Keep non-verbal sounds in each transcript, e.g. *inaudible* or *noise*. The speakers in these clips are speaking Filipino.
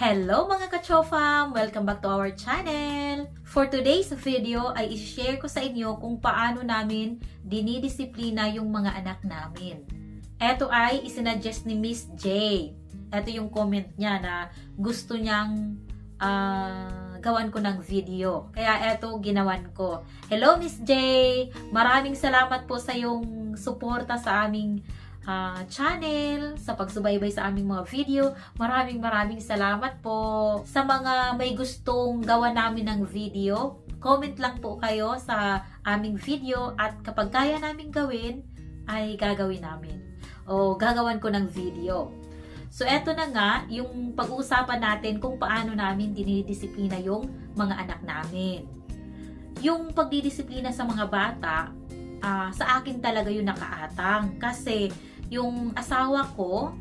Hello mga kachofam! Welcome back to our channel! For today's video ay i-share ko sa inyo kung paano namin dinidisiplina yung mga anak namin. Ito ay isinuggest ni Miss J. Ito yung comment niya na gusto niyang ah, gawan ko ng video. Kaya ito ginawan ko. Hello Miss J! Maraming salamat po sa yung suporta sa aming ah, channel, sa pagsubaybay sa aming mga video. Maraming maraming salamat po. Sa mga may gustong gawa namin ng video, comment lang po kayo sa aming video at kapag kaya namin gawin, ay gagawin namin. O gagawan ko ng video. So, eto na nga, yung pag-uusapan natin kung paano namin dinidisiplina yung mga anak namin. Yung pagdidisiplina sa mga bata, ah, sa akin talaga yung nakaatang. Kasi, yung asawa ko,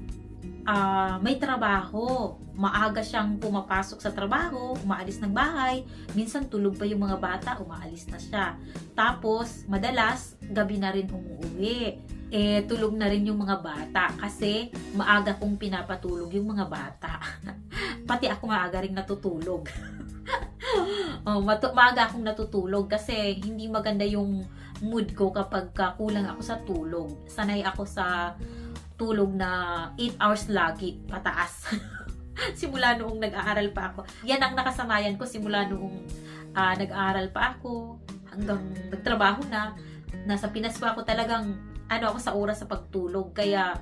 ah, may trabaho. Maaga siyang pumapasok sa trabaho, umaalis ng bahay. Minsan tulog pa yung mga bata, umaalis na siya. Tapos, madalas, gabi na rin umuwi. Eh, tulog na rin yung mga bata kasi maaga kong pinapatulog yung mga bata. *laughs* Pati ako maaga rin natutulog. *laughs* oh, maaga akong natutulog kasi hindi maganda yung mood ko kapag ka kulang ako sa tulog. Sanay ako sa tulog na 8 hours lagi, pataas. *laughs* simula noong nag-aaral pa ako. Yan ang nakasanayan ko simula noong ah, nag-aaral pa ako hanggang nagtrabaho na. Nasa Pinas pa ako talagang ano ako sa oras sa pagtulog. Kaya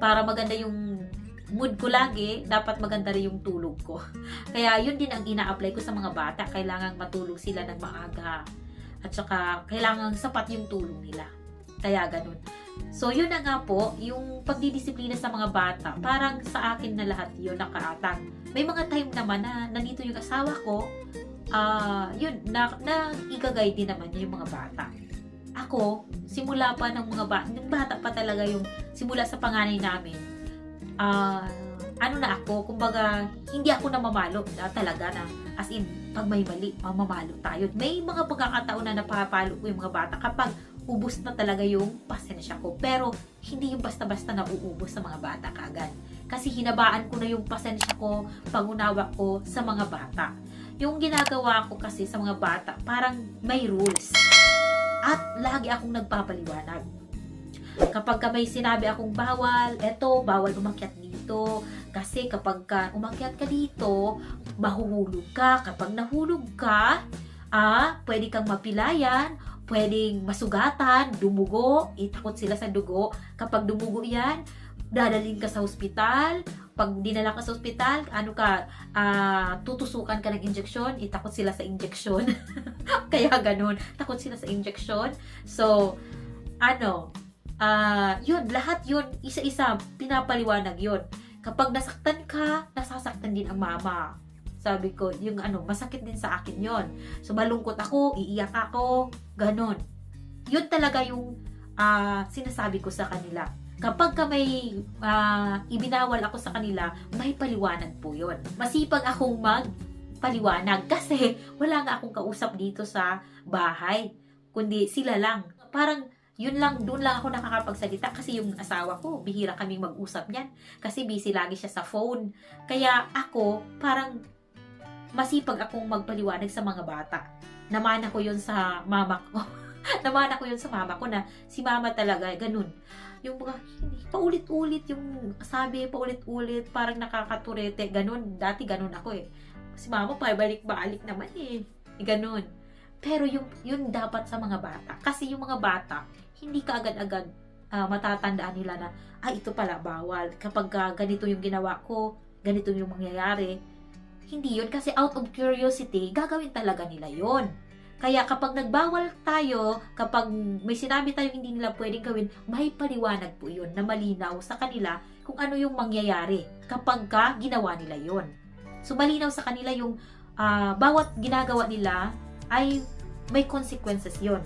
para maganda yung mood ko lagi, dapat maganda rin yung tulog ko. *laughs* Kaya yun din ang ina-apply ko sa mga bata. Kailangan matulog sila ng maaga. At saka, kailangan sapat yung tulog nila. Kaya ganun. So, yun na nga po, yung pagdidisiplina sa mga bata, parang sa akin na lahat yun nakaatang. May mga time naman na nandito yung asawa ko, ah yun, na, na igagay din naman yung mga bata. Ako, simula pa ng mga bata, yung bata pa talaga yung, simula sa panganay namin, ah ano na ako, kumbaga, hindi ako namamalo na talaga na, as in, pag may mali, mamamalo tayo. May mga pagkakataon na napapalo ko yung mga bata kapag ubus na talaga yung pasensya ko. Pero, hindi yung basta-basta na uubos sa mga bata kagad. Kasi hinabaan ko na yung pasensya ko, pangunawa ko sa mga bata. Yung ginagawa ko kasi sa mga bata, parang may rules. At lagi akong nagpapaliwanag. Kapag ka may sinabi akong bawal, eto, bawal umakyat dito. Kasi kapag ka umakyat ka dito, mahuhulog ka. Kapag nahulog ka, ah, pwede kang mapilayan, pwedeng masugatan, dumugo, itakot sila sa dugo. Kapag dumugo yan, dadalhin ka sa ospital. Pag dinala ka sa ospital, ano ka, ah, tutusukan ka ng injection, itakot sila sa injection. *laughs* Kaya ganun, takot sila sa injection. So, ano, ah, yun, lahat yun, isa-isa, pinapaliwanag yun. Kapag nasaktan ka, nasasaktan din ang mama. Sabi ko, yung ano, masakit din sa akin yon So, malungkot ako, iiyak ako, ganon. Yun talaga yung ah, sinasabi ko sa kanila. Kapag ka may ah, ibinawal ako sa kanila, may paliwanag po yun. Masipag akong magpaliwanag kasi wala nga akong kausap dito sa bahay. Kundi sila lang. Parang yun lang, doon lang ako nakakapagsalita kasi yung asawa ko, bihira kaming mag-usap niyan. Kasi busy lagi siya sa phone. Kaya ako, parang masipag akong magpaliwanag sa mga bata. Namana ko yun sa mama ko. *laughs* Namana ko yun sa mama ko na si mama talaga, ganun. Yung mga, paulit-ulit yung sabi, paulit-ulit, parang nakakaturete, ganun. Dati ganun ako eh. Si mama, pabalik-balik naman eh. Ganun. Pero yung, yun dapat sa mga bata. Kasi yung mga bata, hindi ka agad-agad ah, matatandaan nila na, ay, ito pala, bawal. Kapag ah, ganito yung ginawa ko, ganito yung mangyayari. Hindi yun. Kasi out of curiosity, gagawin talaga nila yon Kaya kapag nagbawal tayo, kapag may sinabi tayo hindi nila pwedeng gawin, may paliwanag po yun na malinaw sa kanila kung ano yung mangyayari kapag ka ginawa nila yon So, malinaw sa kanila yung ah, bawat ginagawa nila ay may consequences yon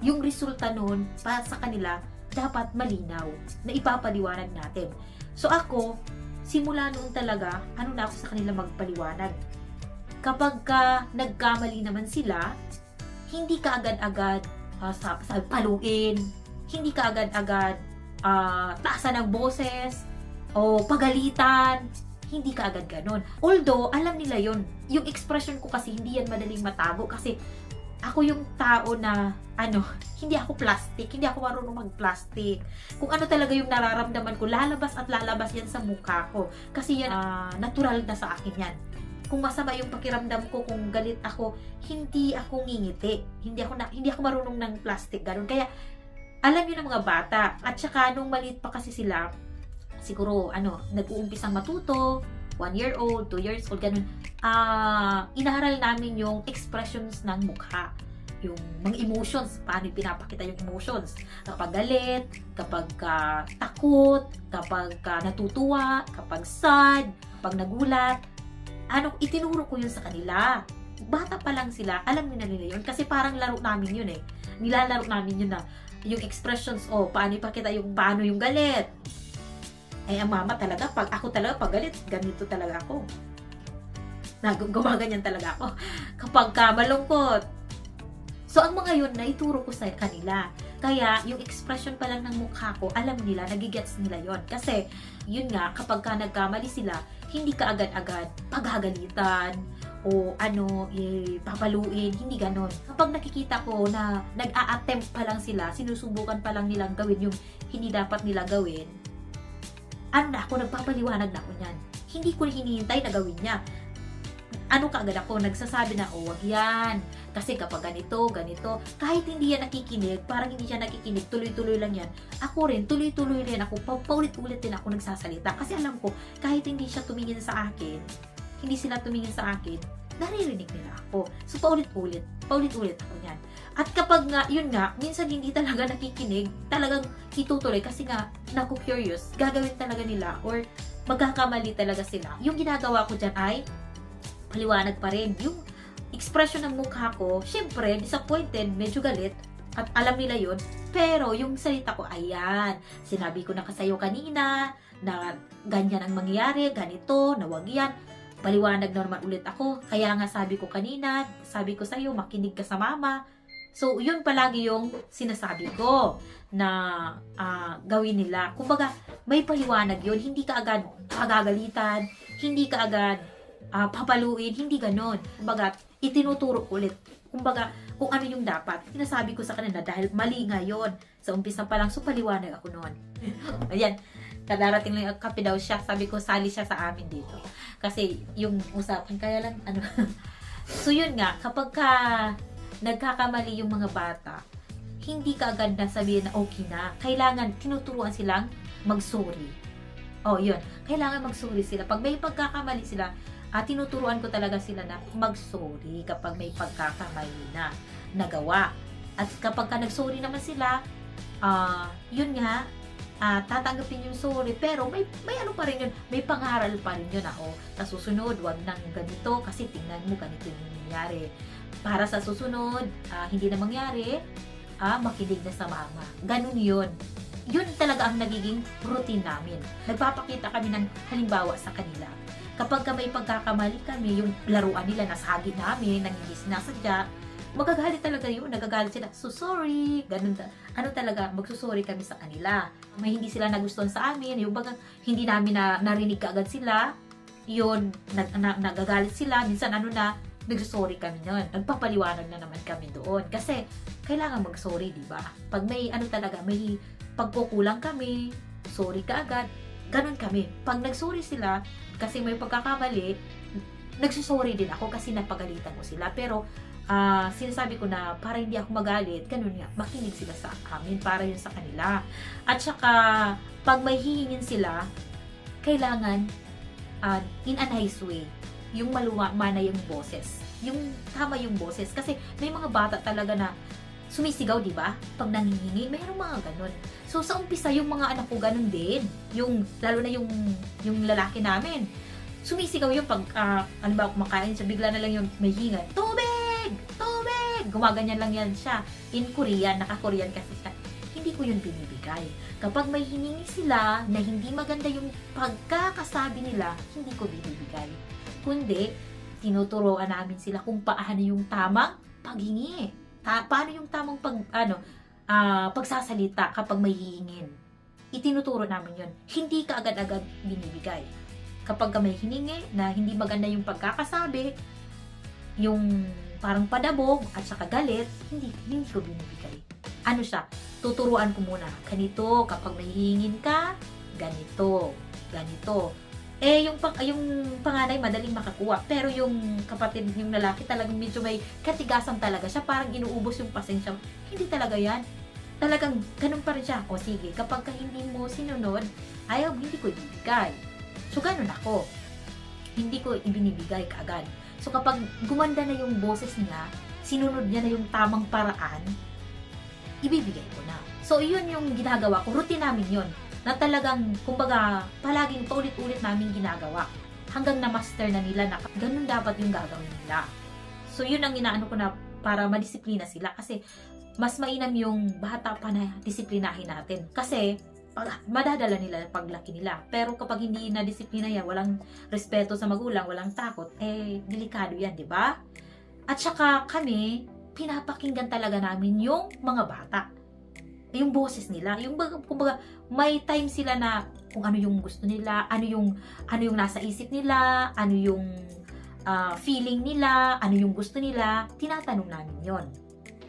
Yung resulta nun, para sa kanila, dapat malinaw na ipapaliwanag natin. So, ako, simula noon talaga, ano na ako sa kanila magpaliwanag. Kapag ka nagkamali naman sila, hindi ka agad-agad ah, sa, sa paluin, hindi ka agad-agad ah, taasan ng boses, o pagalitan, hindi ka agad ganon. Although, alam nila yon Yung expression ko kasi, hindi yan madaling matago kasi ako yung tao na, ano, *laughs* hindi ako plastic, hindi ako marunong mag-plastic. Kung ano talaga yung nararamdaman ko, lalabas at lalabas yan sa mukha ko. Kasi yan, ah, natural na sa akin yan. Kung masama yung pakiramdam ko, kung galit ako, hindi ako ngingiti. Hindi ako, na, hindi ako marunong ng plastic, ganun. Kaya, alam yun ng mga bata. At saka, nung maliit pa kasi sila, siguro, ano, nag-uumpisang matuto, one year old, two years old, ganun. Ah, inaharal namin yung expressions ng mukha. Yung mga emotions, paano pinapakita yung emotions. Kapag galit, kapag ka takot, kapag ka natutuwa, kapag sad, kapag nagulat. Ano, itinuro ko yun sa kanila. Bata pa lang sila, alam nila nila yun. Kasi parang laro namin yun eh. Nilalaro namin yun na yung expressions, oh, paano ipakita yung paano yung galit. Eh, ang mama talaga, pag ako talaga, pag galit, ganito talaga ako. Nag- Gumaganyan talaga ako. *laughs* Kapag ka malungkot. So, ang mga yun, naituro ko sa kanila. Kaya, yung expression pa lang ng mukha ko, alam nila, nagigets nila yon Kasi, yun nga, kapag ka nagkamali sila, hindi ka agad-agad paghagalitan o ano, eh, papaluin, hindi ganon. Kapag nakikita ko na nag-a-attempt pa lang sila, sinusubukan pa lang nilang gawin yung hindi dapat nila gawin, ano na ako, nagpapaliwanag na ako niyan. Hindi ko hinihintay na gawin niya. Ano kaagad ako, nagsasabi na, oh, wag yan. Kasi kapag ganito, ganito, kahit hindi yan nakikinig, parang hindi siya nakikinig, tuloy-tuloy lang yan. Ako rin, tuloy-tuloy rin ako, pa- paulit-ulit din ako nagsasalita. Kasi alam ko, kahit hindi siya tumingin sa akin, hindi sila tumingin sa akin, naririnig nila ako. So, paulit-ulit, paulit-ulit ako niyan. At kapag nga, yun nga, minsan hindi talaga nakikinig, talagang itutuloy kasi nga, naku curious, gagawin talaga nila or magkakamali talaga sila. Yung ginagawa ko dyan ay, paliwanag pa rin. Yung expression ng mukha ko, syempre, disappointed, medyo galit, at alam nila yun. Pero yung salita ko, ayan, sinabi ko na kasayo kanina, na ganyan ang mangyayari, ganito, na wag yan. Paliwanag na naman ulit ako. Kaya nga sabi ko kanina, sabi ko sa'yo, makinig ka sa mama. So, yun palagi yung sinasabi ko na ah, gawin nila. Kumbaga, may paliwanag yun. Hindi ka agad pagagalitan, hindi ka agad ah, papaluin, hindi ganon. Kumbaga, itinuturo ulit. Kumbaga, kung ano yung dapat. Sinasabi ko sa kanila dahil mali nga yun. Sa umpisa pa lang, so paliwanag ako noon. *laughs* Ayan, kadarating lang kape daw siya. Sabi ko, sali siya sa amin dito. Kasi yung usapan, kaya lang, ano. *laughs* so yun nga, kapag ka nagkakamali yung mga bata, hindi ka agad na sabihin na okay na. Kailangan, tinuturuan silang mag-sorry. Oh, yun. Kailangan mag-sorry sila. Pag may pagkakamali sila, at tinuturuan ko talaga sila na mag-sorry kapag may pagkakamali na nagawa. At kapag ka nag-sorry naman sila, ah yun nga, ah tatanggapin yung sorry, pero may, may ano pa rin yun, may pangaral pa rin yun ako. Sa susunod, wag nang ganito kasi tingnan mo ganito yung nangyayari. Para sa susunod, ah, hindi na mangyari, ah, makinig na sa mama. Ganun yun. Yun talaga ang nagiging routine namin. Nagpapakita kami ng halimbawa sa kanila kapag ka may pagkakamali kami, yung laruan nila, nasagi namin, nang hindi sinasadya, magagalit talaga yun, nagagalit sila, so sorry, ganun, ta- ano talaga, magsusorry kami sa kanila. May hindi sila nagustuhan sa amin, yung bagang hindi namin na narinig kaagad sila, yun, nag, na, nagagalit sila, minsan ano na, nagsusorry kami nun. Nagpapaliwanag na naman kami doon. Kasi, kailangan mag-sorry, di ba? Pag may ano talaga, may pagkukulang kami, sorry ka agad, ganun kami. Pag nagsorry sila, kasi may pagkakamali, nagsusorry din ako kasi napagalitan ko sila. Pero, ah sinasabi ko na para hindi ako magalit, ganun nga, makinig sila sa amin para yun sa kanila. At saka, pag may hihingin sila, kailangan ah, in a nice way. Yung maluwa, mana yung boses. Yung tama yung boses. Kasi may mga bata talaga na sumisigaw, di ba? Pag nangihingi, mayroong mga ganun. So, sa umpisa, yung mga anak ko ganun din. Yung, lalo na yung, yung lalaki namin. Sumisigaw yung pag, ah, ano ba, kumakain siya, bigla na lang yung may hinga. Tubig! Tubig! Gumaganyan lang yan siya. In Korean, naka-Korean kasi siya. Hindi ko yun binibigay. Kapag may hiningi sila na hindi maganda yung pagkakasabi nila, hindi ko binibigay. Kundi, tinuturoan namin sila kung paano yung tamang paghingi. Ta- paano yung tamang pag, ano, ah, pagsasalita kapag may hihingin. Itinuturo namin yon Hindi ka agad-agad binibigay. kapag ka may hiningi na hindi maganda yung pagkakasabi, yung parang padabog at saka galit, hindi, hindi ko binibigay. Ano siya? Tuturuan ko muna. Ganito, kapag may hihingin ka, ganito, ganito. Eh, yung, pang, yung panganay, madaling makakuha. Pero yung kapatid, yung lalaki, talagang medyo may katigasan talaga siya. Parang inuubos yung pasensya. Hindi talaga yan. Talagang ganun pa rin siya. O sige, kapag ka hindi mo sinunod, ayaw, hindi ko ibibigay. So, ganun ako. Hindi ko ibinibigay kaagad. So, kapag gumanda na yung boses niya, sinunod niya na yung tamang paraan, ibibigay ko na. So, yun yung ginagawa ko. Routine namin yun. Na talagang, kumbaga, palaging paulit-ulit namin ginagawa. Hanggang na-master na nila na ganun dapat yung gagawin nila. So, yun ang inaano ko na para madisiplina sila. Kasi, mas mainam yung bata pa na disiplinahin natin. Kasi, madadala nila paglaki nila. Pero kapag hindi na disiplina yan, walang respeto sa magulang, walang takot, eh, delikado yan, di ba? At saka kami, pinapakinggan talaga namin yung mga bata. Yung boses nila, yung baga, kumbaga, may time sila na kung ano yung gusto nila, ano yung ano yung nasa isip nila, ano yung ah, feeling nila, ano yung gusto nila, tinatanong namin yon.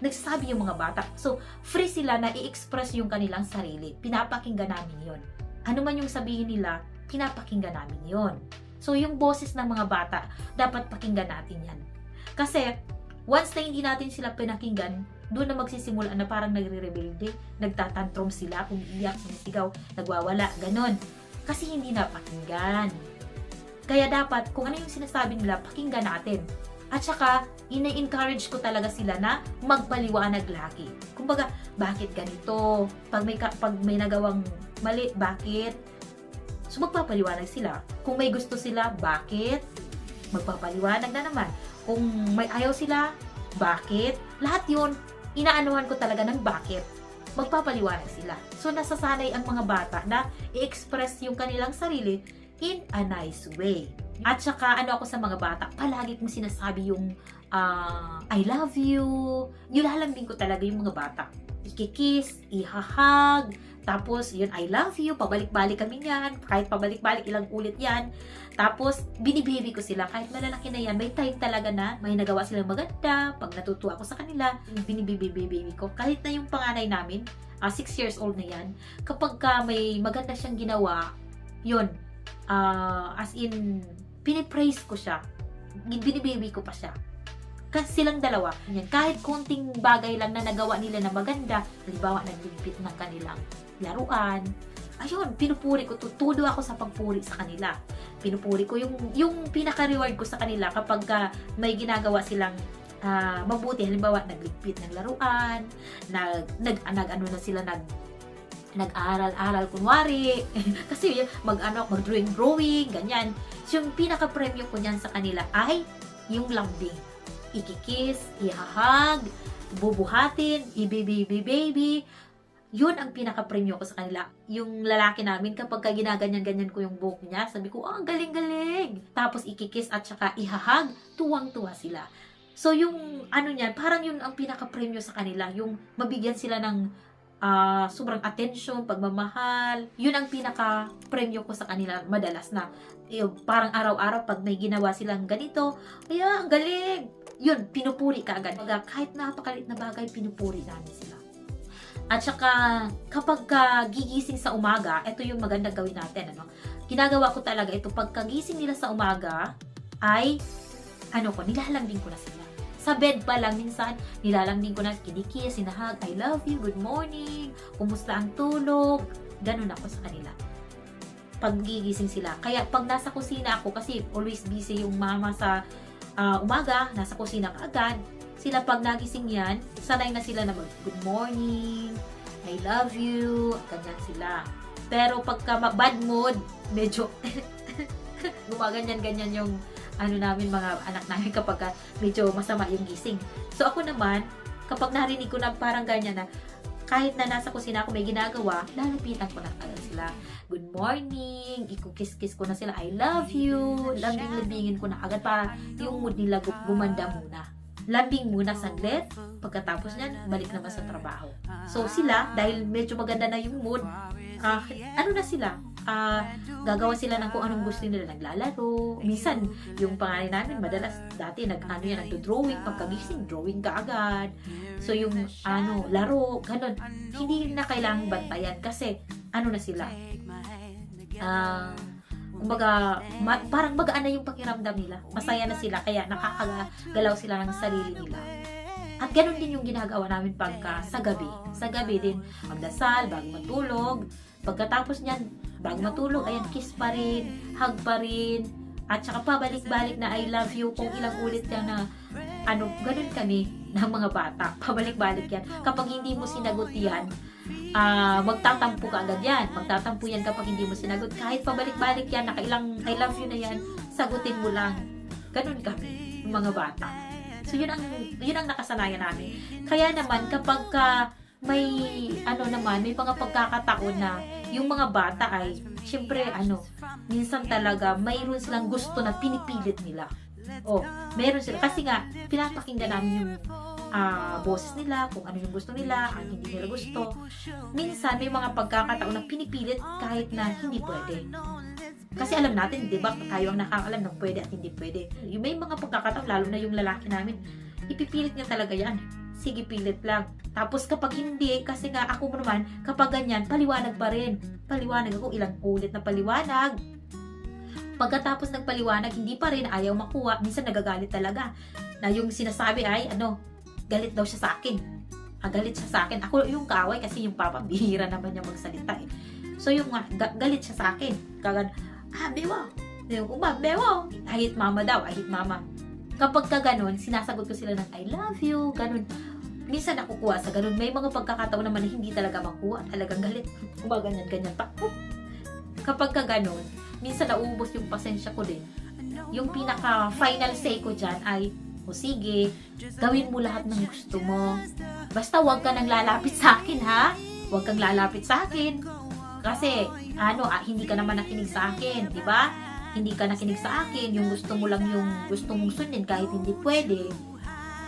Nagsasabi yung mga bata. So, free sila na i-express yung kanilang sarili. Pinapakinggan namin yon. Ano man yung sabihin nila, pinapakinggan namin yon. So, yung boses ng mga bata, dapat pakinggan natin yan. Kasi, once na hindi natin sila pinakinggan, doon na magsisimula na parang nagre-rebelde, nagtatantrum sila, umiiyak, sumisigaw, nagwawala, ganon. Kasi hindi napakinggan. Kaya dapat, kung ano yung sinasabi nila, pakinggan natin. At saka, ina-encourage ko talaga sila na magpaliwanag lagi. Kumbaga, bakit ganito? Pag may, pag may nagawang mali, bakit? So, magpapaliwanag sila. Kung may gusto sila, bakit? Magpapaliwanag na naman. Kung may ayaw sila, bakit? Lahat yun, inaanuhan ko talaga ng bakit. Magpapaliwanag sila. So, nasasanay ang mga bata na i-express yung kanilang sarili in a nice way. At saka, ano ako sa mga bata, palagi kong sinasabi yung ah, I love you. Nilalambing ko talaga yung mga bata. Ikikiss, ihahag, tapos, yun, I love you, pabalik-balik kami yan, kahit pabalik-balik, ilang ulit yan. Tapos, binibaby ko sila, kahit malalaki na yan, may time talaga na, may nagawa silang maganda, pag natutuwa ako sa kanila, binibaby ko. Kahit na yung panganay namin, 6 years old na yan, kapag ka may maganda siyang ginawa, yun, ah, as in, pinipraise ko siya, binibaby ko pa siya. Kasi silang dalawa, yan, kahit konting bagay lang na nagawa nila na maganda, halimbawa, naglilipit ng kanilang laruan, ayun, pinupuri ko, tutudo ako sa pagpuri sa kanila. Pinupuri ko yung, yung pinaka-reward ko sa kanila kapag ka may ginagawa silang ah, mabuti. Halimbawa, nagligpit ng laruan, nag, nag, nag ano na sila, nag, nag-aral-aral kunwari. *laughs* Kasi mag ano, mag-drawing drawing, ganyan. So, yung pinaka-premyo ko niyan sa kanila ay yung lambing. Ikikiss, ihahag, bubuhatin, i-baby-baby. Yun ang pinaka-premyo ko sa kanila. Yung lalaki namin, kapag ka ginaganyan-ganyan ko yung buhok niya, sabi ko, oh, ang galing-galing. Tapos ikikiss at saka ihahag, tuwang-tuwa sila. So, yung ano niyan, parang yun ang pinaka-premyo sa kanila. Yung mabigyan sila ng ah, sobrang attention, pagmamahal. Yun ang pinaka-premyo ko sa kanila madalas na yung parang araw-araw pag may ginawa silang ganito, ay ang galing. Yun, pinupuri ka agad. Baga, kahit napakalit na bagay, pinupuri namin sila. At saka, kapag ka gigising sa umaga, ito yung maganda gawin natin. Ano? Ginagawa ko talaga ito. Pagkagising nila sa umaga, ay, ano ko, nilalambing ko na sila. Sa bed pa lang, minsan, nilalambing ko na, kinikis, sinahag, I love you, good morning, kumusta ang tulog, ganun ako sa kanila. Pag gigising sila. Kaya pag nasa kusina ako, kasi always busy yung mama sa ah, umaga, nasa kusina ka agad, sila pag nagising yan, sanay na sila na mag good morning, I love you, ganyan sila. Pero pagka bad mood, medyo *laughs* gumaganyan-ganyan yung ano namin mga anak namin kapag ka medyo masama yung gising. So ako naman, kapag narinig ko na parang ganyan na, kahit na nasa kusina ako may ginagawa, lalapitan ko na agad sila. Good morning, ikukis-kiss ko na sila, I love you, lambing-lambingin ko na agad para yung mood nila gu- gumanda muna. Lambing muna saglit, pagkatapos niyan, balik naman sa trabaho. So sila, dahil medyo maganda na yung mood, ah, ano na sila, ah, gagawa sila ng kung anong gusto nila naglalaro. Minsan, yung pangalan namin, madalas dati nag, ano yan, nagdo-drawing, pagkagising, drawing ka agad. So, yung ano, laro, ganun. Hindi na kailangang bantayan kasi ano na sila. Ah, kumbaga, ma- parang magaan na yung pakiramdam nila. Masaya na sila, kaya nakakagalaw sila ng sarili nila. At ganun din yung ginagawa namin pagka sa gabi. Sa gabi din, magdasal, bago matulog. Pagkatapos niyan, bago matulog, ayan, kiss pa rin, hug pa rin, at saka pabalik-balik na I love you kung ilang ulit yan na ano, ganun kami ng mga bata. Pabalik-balik yan. Kapag hindi mo sinagot yan, ah magtatampo ka agad yan. Magtatampo yan kapag hindi mo sinagot. Kahit pabalik-balik yan, nakailang I love you na yan, sagutin mo lang. Ganun kami, yung mga bata. So yun ang yun ang nakasanayan namin. Kaya naman kapag ka may ano naman, may mga pagkakataon na yung mga bata ay syempre ano, minsan talaga mayroon silang gusto na pinipilit nila. Oh, meron sila kasi nga pinapakinggan namin yung ah, boses nila, kung ano yung gusto nila, ang hindi nila gusto. Minsan may mga pagkakataon na pinipilit kahit na hindi pwede. Kasi alam natin, di ba, tayo ang nakakalam ng pwede at hindi pwede. Yung may mga pagkakataon, lalo na yung lalaki namin, ipipilit niya talaga yan. Sige, pilit lang. Tapos kapag hindi, kasi nga ako naman, kapag ganyan, paliwanag pa rin. Paliwanag ako, ilang ulit na paliwanag. Pagkatapos ng paliwanag, hindi pa rin, ayaw makuha. Minsan nagagalit talaga. Na yung sinasabi ay, ano, galit daw siya sa akin. Ah, galit siya sa akin. Ako yung kaaway kasi yung papa, bihira naman niya magsalita eh. So yung ga- galit siya sa akin. Kagad, ah, bewa. Yung uma, bewa. I mama daw, I mama. Kapag ka ganun, sinasagot ko sila ng I love you, ganun. Minsan nakukuha sa ganun. May mga pagkakataon naman na hindi talaga makuha. Talagang galit. Gumaganyan, ganyan pa. Kapag ka ganun, minsan naubos yung pasensya ko din. Yung pinaka final say ko dyan ay, o sige, gawin mo lahat ng gusto mo. Basta huwag ka nang lalapit sa akin, ha? Huwag kang lalapit sa akin. Kasi, ano, ah, hindi ka naman nakinig sa akin, di ba? Hindi ka nakinig sa akin, yung gusto mo lang yung gusto mong sundin kahit hindi pwede.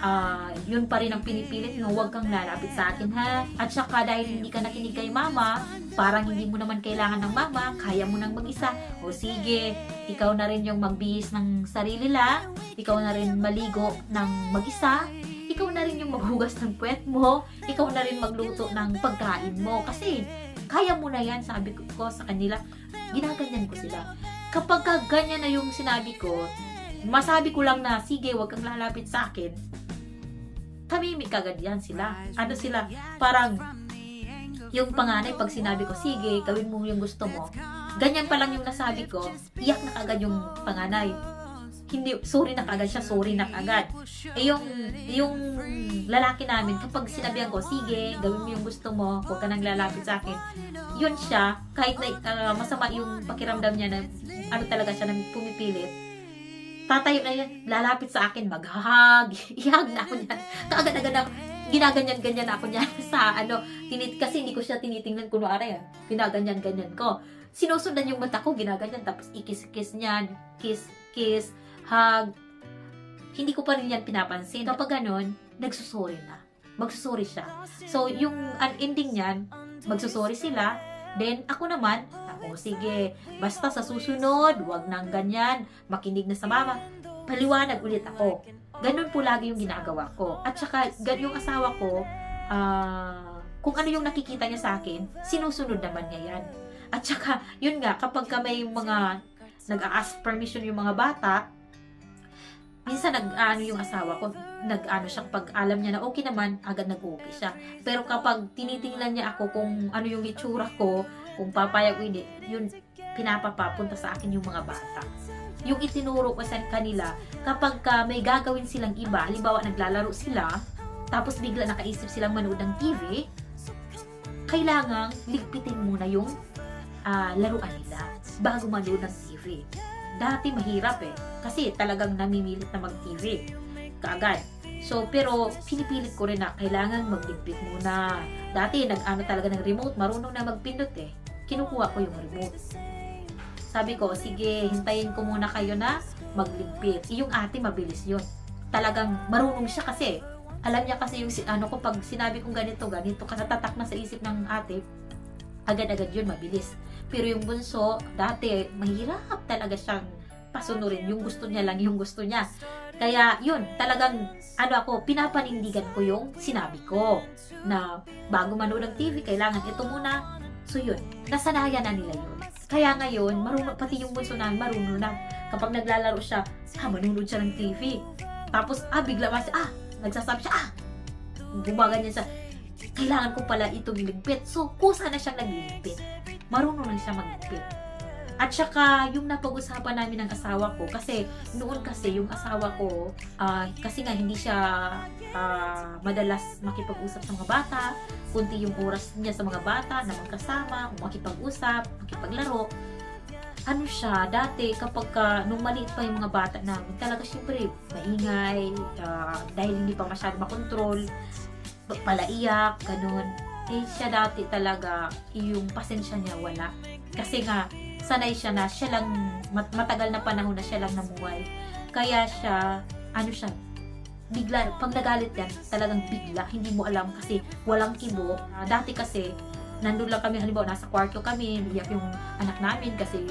Ah, yun pa rin ang pinipilit mo, huwag kang lalapit sa akin ha. At saka dahil hindi ka nakinig kay mama, parang hindi mo naman kailangan ng mama, kaya mo nang mag-isa. O sige, ikaw na rin yung magbihis ng sarili lang, ikaw na rin maligo ng mag-isa, ikaw na rin yung maghugas ng puwet mo, ikaw na rin magluto ng pagkain mo. Kasi, kaya mo na yan, sabi ko sa kanila, ginaganyan ko sila. Kapag ka ganyan na yung sinabi ko, masabi ko lang na, sige, wag kang lalapit sa akin, tamimik kagad yan sila. Ano sila, parang, yung panganay, pag sinabi ko, sige, gawin mo yung gusto mo, ganyan pa lang yung nasabi ko, iyak na kagad yung panganay. Hindi, sorry na kagad siya, sorry na kagad. Eh yung, yung lalaki namin, kapag sinabihan ko, sige, gawin mo yung gusto mo, huwag ka nang lalapit sa akin, yun siya, kahit na ah, masama yung pakiramdam niya na, ano talaga siya, na pumipilit, tatayo na yan, lalapit sa akin, maghahag, *laughs* ihag na ako niyan. Kaagad-agad ako, ginaganyan-ganyan ako niyan *laughs* sa ano, tinit kasi hindi ko siya tinitingnan kunwari ah. Ginaganyan-ganyan ko. Sinusundan yung mata ko, ginaganyan, tapos ikis-kiss niyan, kiss, kiss, hug. Hindi ko pa rin yan pinapansin. Kapag ganun, nagsusuri na. Magsusuri siya. So, yung ang ending niyan, magsusuri sila, then ako naman, ako, sige, basta sa susunod, wag nang ganyan, makinig na sa mama, paliwanag ulit ako. Ganun po lagi yung ginagawa ko. At saka, yung asawa ko, ah, kung ano yung nakikita niya sa akin, sinusunod naman niya yan. At saka, yun nga, kapag ka may mga nag-ask permission yung mga bata, minsan nag-ano yung asawa ko, nag-ano siya, pag alam niya na okay naman, agad nag-okay siya. Pero kapag tinitingnan niya ako kung ano yung itsura ko, kung papayag o hindi, yun, pinapapapunta sa akin yung mga bata. Yung itinuro ko sa kanila, kapag ka may gagawin silang iba, halimbawa naglalaro sila, tapos bigla nakaisip silang manood ng TV, kailangang ligpitin muna yung ah, laruan nila bago manood ng TV. Dati mahirap eh, kasi talagang namimilit na mag-TV kaagad. So, pero pinipilit ko rin na kailangan magligpit muna. Dati, nag-ano talaga ng remote, marunong na magpindot eh. Kinukuha ko yung remote. Sabi ko, sige, hintayin ko muna kayo na magligpit. Eh, Yung ate, mabilis yun. Talagang marunong siya kasi. Alam niya kasi yung ano ko, pag sinabi kong ganito, ganito, katatatak na sa isip ng ate, agad-agad yun, mabilis. Pero yung bunso, dati, mahirap talaga siyang pasunurin. Yung gusto niya lang, yung gusto niya. Kaya, yun, talagang, ano ako, pinapanindigan ko yung sinabi ko na bago manood ng TV, kailangan ito muna. So, yun, nasanayan na nila yun. Kaya ngayon, marunong, pati yung bunso namin, marunong na. Kapag naglalaro siya, ah, manunod siya ng TV. Tapos, ah, bigla mas, ah, nagsasabi siya, ah, gumaganyan siya. Kailangan ko pala itong ligpit. So, kusa na siyang nagliligpit. Marunong na siya magligpit. At saka, yung napag-usapan namin ng asawa ko, kasi noon kasi yung asawa ko, ah, kasi nga hindi siya ah, madalas makipag-usap sa mga bata, kunti yung oras niya sa mga bata na magkasama, makipag-usap, makipaglaro. Ano siya, dati kapag ka, nung maliit pa yung mga bata namin, talaga syempre maingay, ah, dahil hindi pa masyado makontrol, palaiyak, ganun. Eh siya dati talaga, yung pasensya niya wala. Kasi nga, sanay siya na siya lang, mat- matagal na panahon na siya lang namuhay. Kaya siya, ano siya, bigla, pag nagalit yan, talagang bigla, hindi mo alam kasi walang kibo. Ah, dati kasi, nandun lang kami, halimbawa, nasa kwarto kami, iyak yung anak namin kasi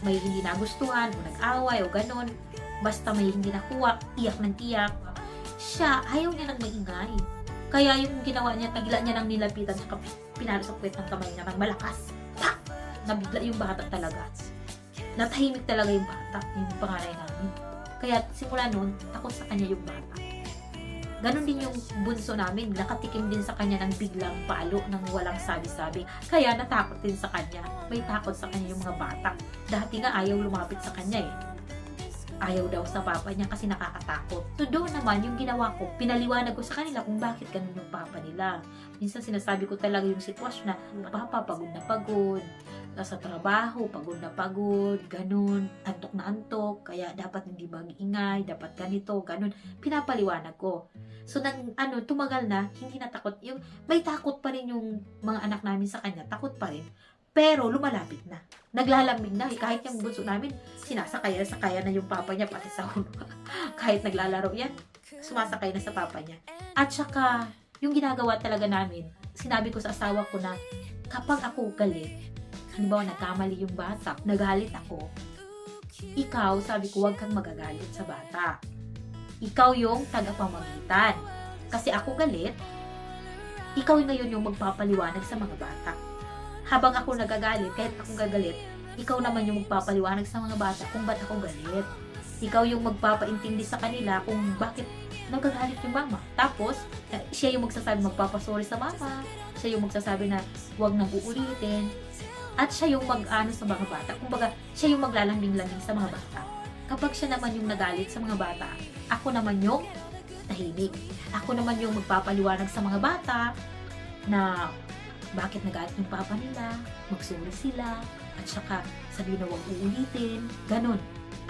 may hindi nagustuhan, o nag-away, o ganun. Basta may hindi nakuha, iyak ng iyak. Siya, ayaw niya nang maingay. Kaya yung ginawa niya, tagla niya ng nilapitan, saka pinalo sa puwet ng kamay niya ng malakas. Nabigla yung bata talaga. Natahimik talaga yung bata, yung panganay namin. Kaya simula noon, takot sa kanya yung bata. Ganon din yung bunso namin, nakatikim din sa kanya ng biglang palo ng walang sabi-sabi. Kaya natakot din sa kanya. May takot sa kanya yung mga bata. Dati nga ayaw lumapit sa kanya eh. Ayaw daw sa papa niya kasi nakakatakot. So doon naman yung ginawa ko, pinaliwanag ko sa kanila kung bakit ganun yung papa nila. Minsan sinasabi ko talaga yung sitwasyon na papa pagod na pagod, nasa trabaho, pagod na pagod, ganun, antok na antok, kaya dapat hindi mag-ingay, dapat ganito, ganun. Pinapaliwanag ko. So, nang, ano, tumagal na, hindi na takot. Yung, may takot pa rin yung mga anak namin sa kanya, takot pa rin. Pero, lumalapit na. Naglalambing na. eh. Kahit yung bunso namin, sinasakay na sakaya na yung papa niya, pati sa ulo. *laughs* Kahit naglalaro yan, sumasakay na sa papa niya. At saka, yung ginagawa talaga namin, sinabi ko sa asawa ko na, kapag ako galit, halimbawa nagkamali yung bata, nagalit ako, ikaw, sabi ko, huwag kang magagalit sa bata. Ikaw yung tagapamagitan. Kasi ako galit, ikaw ngayon yung magpapaliwanag sa mga bata. Habang ako nagagalit, kahit ako gagalit, ikaw naman yung magpapaliwanag sa mga bata kung ba't ako galit. Ikaw yung magpapaintindi sa kanila kung bakit nagagalit yung mama. Tapos, eh, siya yung magsasabi magpapasorry sa mama. Siya yung magsasabi na huwag nang uulitin. At siya yung mag-ano sa mga bata. Kumbaga, siya yung maglalambing-lambing sa mga bata. Kapag siya naman yung nagalit sa mga bata, ako naman yung tahimik. Ako naman yung magpapaliwanag sa mga bata na bakit nagalit yung papa nila, magsuri sila, at saka sabihin na huwag uulitin, ganun.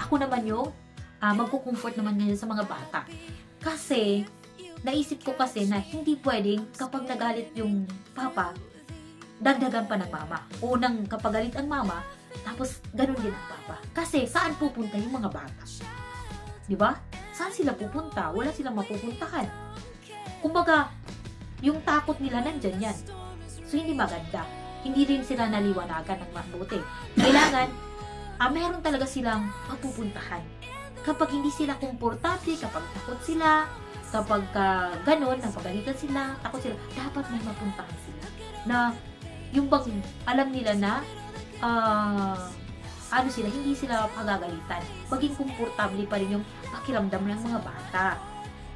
Ako naman yung uh, magkukomfort naman ngayon sa mga bata. Kasi, naisip ko kasi na hindi pwedeng kapag nagalit yung papa, dagdagan pa ng mama. Unang kapag galit ang mama, tapos ganun din ang papa. Kasi saan pupunta yung mga bata? Di ba? Saan sila pupunta? Wala silang mapupuntahan. Kumbaga, yung takot nila nandyan yan. So, hindi maganda. Hindi rin sila naliwanagan ng mabuti. Kailangan, ah, meron talaga silang mapupuntahan. Kapag hindi sila komportable, kapag takot sila, kapag uh, ganun, napagalitan sila, takot sila, dapat may mapuntahan sila. Na, yung bang alam nila na, ah, ano sila, hindi sila pagagalitan. Maging komportable pa rin yung pakiramdam ng mga bata.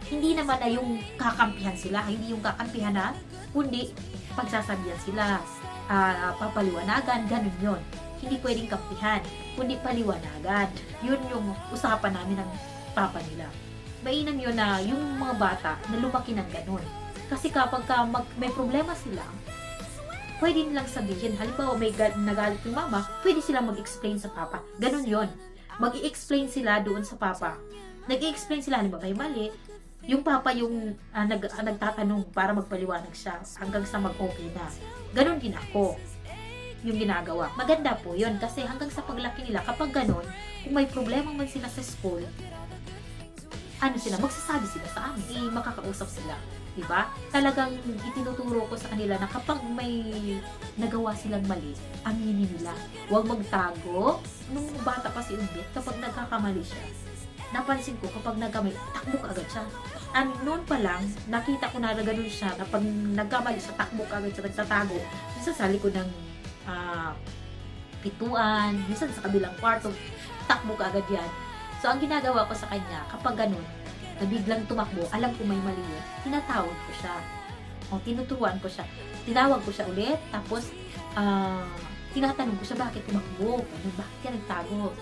Hindi naman na yung kakampihan sila, hindi yung kakampihan na, kundi pagsasabihan sila, ah, papaliwanagan, ganun yon Hindi pwedeng kampihan, kundi paliwanagan. Yun yung usapan namin ng papa nila. Mainam yun na yung mga bata na lumaki ng ganun. Kasi kapag ka mag, may problema sila, pwede nilang sabihin, halimbawa may ga- nagalit yung mama, pwede silang mag-explain sa papa. Ganun yon mag explain sila doon sa papa. Nag-explain sila, halimbawa may mali, yung papa yung ah, nag, ah, nagtatanong para magpaliwanag siya hanggang sa mag-okay na. Ganun din ako yung ginagawa. Maganda po yun kasi hanggang sa paglaki nila, kapag ganun, kung may problema man sila sa school, ano sila, magsasabi sila sa amin, eh, makakausap sila. Diba? Talagang itinuturo ko sa kanila na kapag may nagawa silang mali, aminin nila. Huwag magtago. Nung bata pa si Umbit, kapag nagkakamali siya, napansin ko kapag nagkamali, takbo ka agad siya. And noon pa lang, nakita ko na ganun siya na pag nagkamali siya, takbo ka agad siya, nagtatago. Sa likod ng ah, pituan, minsan sa kabilang kwarto, takbo ka agad yan. So, ang ginagawa ko sa kanya, kapag ganun, na biglang tumakbo, alam ko may mali yun, tinatawag ko siya. O, tinuturuan ko siya. Tinawag ko siya ulit, tapos, ah, tinatanong ko siya, bakit tumakbo? Ano, bakit ka nagtago?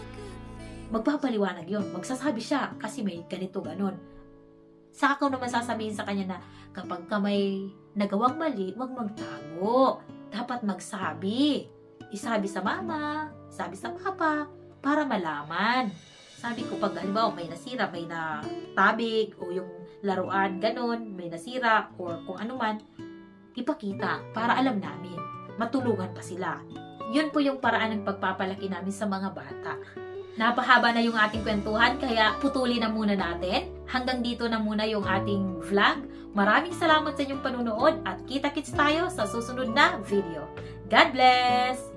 Magpapaliwanag yun. Magsasabi siya, kasi may ganito, ganon. Saka ko naman sasabihin sa kanya na, kapag ka may nagawang mali, huwag magtago. Dapat magsabi. Isabi sa mama, isabi sa papa, para malaman. Sabi ko, pag halimbawa may nasira, may natabig, o yung laruan, ganun, may nasira, or kung ano man, ipakita para alam namin. Matulungan pa sila. Yun po yung paraan ng pagpapalaki namin sa mga bata. Napahaba na yung ating kwentuhan, kaya putuli na muna natin. Hanggang dito na muna yung ating vlog. Maraming salamat sa inyong panunood at kita-kits tayo sa susunod na video. God bless!